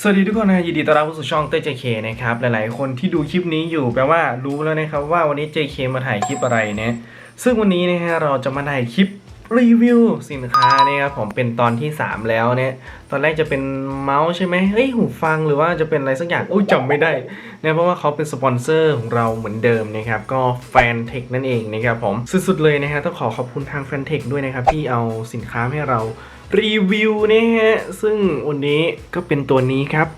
สวัสดีทุกคนนะยินดีต้อนรับเข้าสู่ช่องเต้ JK นะครับ หลายๆ คนที่ดูคลิปนี้อยู่แปลว่ารู้แล้วนะครับว่าวันนี้ JK มาถ่ายคลิปอะไรนะ ซึ่งวันนี้นะฮะเราจะมาถ่ายคลิป รีวิวสินค้านะครับผมเป็นตอนที่ 3 แล้วเนี่ยตอนแรกจะเป็นเมาส์ใช่ไหมเฮ้ยหูฟังหรือว่าจะเป็นอะไรสักอย่างโอ้ยจำไม่ได้เนะเพราะว่าเขาเป็นสปอนเซอร์ของเราเหมือนเดิมนะครับก็แฟนเทคนั่นเองนะครับผมสุดๆเลยนะฮะต้องขอขอบคุณทางแฟนเทคด้วยนะครับที่เอาสินค้าให้เรารีวิวนะฮะซึ่งวันนี้ก็เป็นตัวนี้ครับ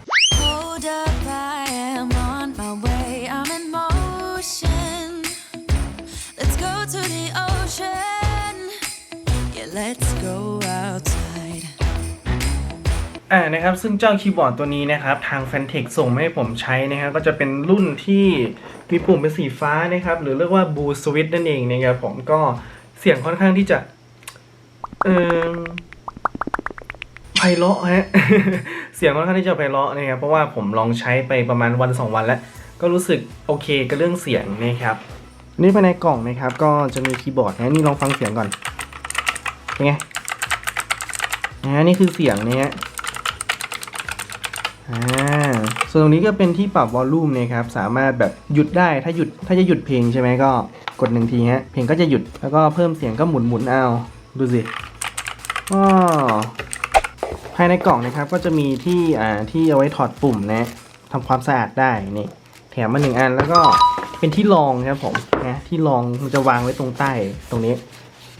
let's go outside. อ่านะครับซึ่งเจ้าคีย์บอร์ดตัวนี้นะครับ ทางแฟนเทคส่งมาให้ผมใช้นะครับก็จะเป็นรุ่นที่มีปุ่มเป็นสีฟ้านะครับ หรือเรียกว่าบูสวิตนั่นเองนะครับผมก็เสียงค่อนข้างที่จะ เออไพเราะฮะ เสียงค่อนข้างที่จะไพเราะนะครับ เพราะว่าผมลองใช้ไปประมาณวันสองวันแล้ว ก็รู้สึกโอเคกับเรื่องเสียงนะครับ นี่ภายในกล่องนะครับ ก็จะมีคีย์บอร์ดนะนี่ลองฟังเสียงก่อน เป็นไงนะนี่คือเสียงนะฮะอ่าส่วนตรงนี้ก็เป็นที่ปรับวอลลุ่มนะครับ สามารถแบบหยุดได้ถ้าหยุดถ้าจะหยุดเพลงใช่ไหมก็กดหนึ่งทีฮะเพลงก็จะหยุดแล้วก็เพิ่มเสียงก็หมุนหมุนเอาดูสิอ้อภายในกล่องนะครับก็จะมีที่อ่าที่เอาไว้ถอดปุ่มนะทำความสะอาดได้นี่แถมมาหนึ่งอันแล้วก็เป็นที่รองครับผมนะที่รองมันจะวางไว้ตรงใต้ตรงนี้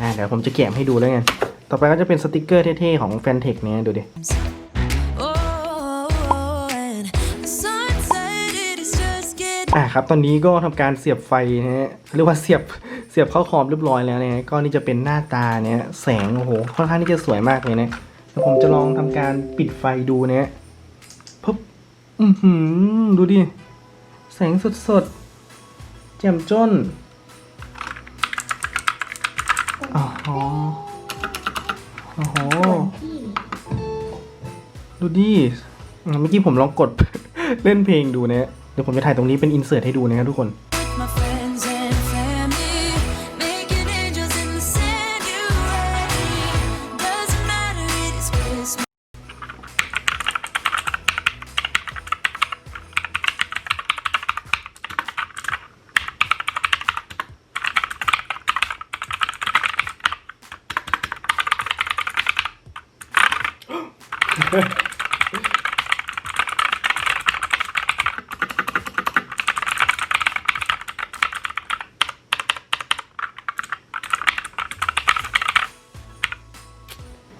อ่าเดี๋ยวผมจะแกะให้ดูแล้วกันต่อไปก็จะเป็นสติกเกอร์เท่ๆของแฟนเทคเนี่ยดูดิอะครับตอนนี้ก็ทำการเสียบไฟนะฮะเรียกว่าเสียบเสียบเข้าคอมเรียบร้อยแล้วนะฮะก็นี่จะเป็นหน้าตาเนี่ยแสงโอ้โหค่อนข้างที่จะสวยมากเลยนะเดี๋ยวผมจะลองทำการปิดไฟดูนะฮะปุ๊บอือหือดูดิแสงสดสดๆแจ่มจ้น อ๋อโอ้โหดูดิอะเมื่อกี้ผมลองกด เล่นเพลงดูนะฮะเดี๋ยวผมจะถ่ายตรงนี้เป็นอินเสิร์ตให้ดูนะครับทุกคน with my friends น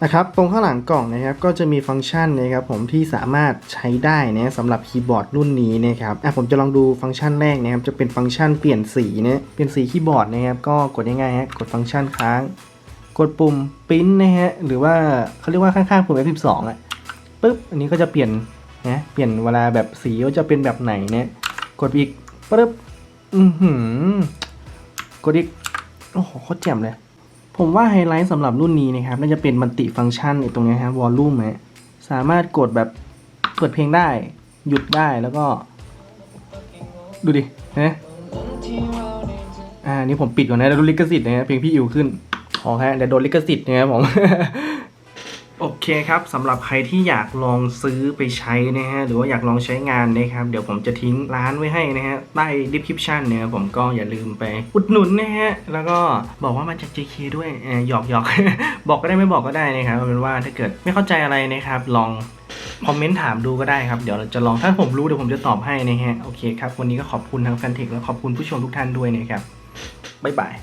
ะครับตรงข้างหลังกล่องนะครับก็จะมีฟังก์ชันนะครับผมที่สามารถใช้ได้นะสำหรับคีย์บอร์ดรุ่นนี้นะครับอะผมจะลองดูฟังก์ชันแรกนะครับจะเป็นฟังก์ชันเปลี่ยนสีนะเปลี่ยนสีคีย์บอร์ดนะครับก็กดง่ายๆฮะกดฟังก์ชันค้าง กดปุ่มปริ้นนะฮะหรือว่าเขาเรียกว่าข้างๆปุ่ม F12 อะ ปึ๊บอันนี้ก็จะเปลี่ยนนะเปลี่ยนเวลาแบบสีว่าจะเป็นแบบไหนเนี่ยกดอีกปึ๊บอือหือกดอีกโอ้โหโคตรแจ่มเลย ผมว่าไฮไลท์สำหรับรุ่นนี้นะครับน่าจะเป็นมัลติฟังก์ชันไอ้ตรงนี้ครับวอลลุ่มฮะสามารถกดแบบเปิดเพลงได้ หยุดได้แล้วก็ ดูดินะอ่านี่ผมปิดก่อนนะโดนลิขสิทธิ์นะฮะเพลงพี่อิวขึ้นขอฮะเดี๋ยวโดนลิขสิทธิ์นะครับผม โอเคครับสำหรับใครที่อยากลองซื้อไปใช้นะฮะหรือว่าอยากลองใช้งานนะครับ เดี๋ยวผมจะทิ้งร้านไว้ให้นะฮะใต้ description เนี่ยผมก็อย่าลืมไปอุดหนุนนะฮะแล้วก็บอกว่ามาจาก JK ด้วยเออหยอกหยอกบอกก็ได้ไม่บอกก็ได้นะครับเอาเป็นว่าถ้าเกิดไม่เข้าใจอะไรนะครับ ลองคอมเมนต์ถามดูก็ได้ครับ เดี๋ยวเราจะลองถ้าผมรู้เดี๋ยวผมจะตอบให้นะฮะโอเคครับวันนี้ก็ขอบคุณทางแฟนเทคและขอบคุณผู้ชมทุกท่านด้วยนะครับบ๊ายบาย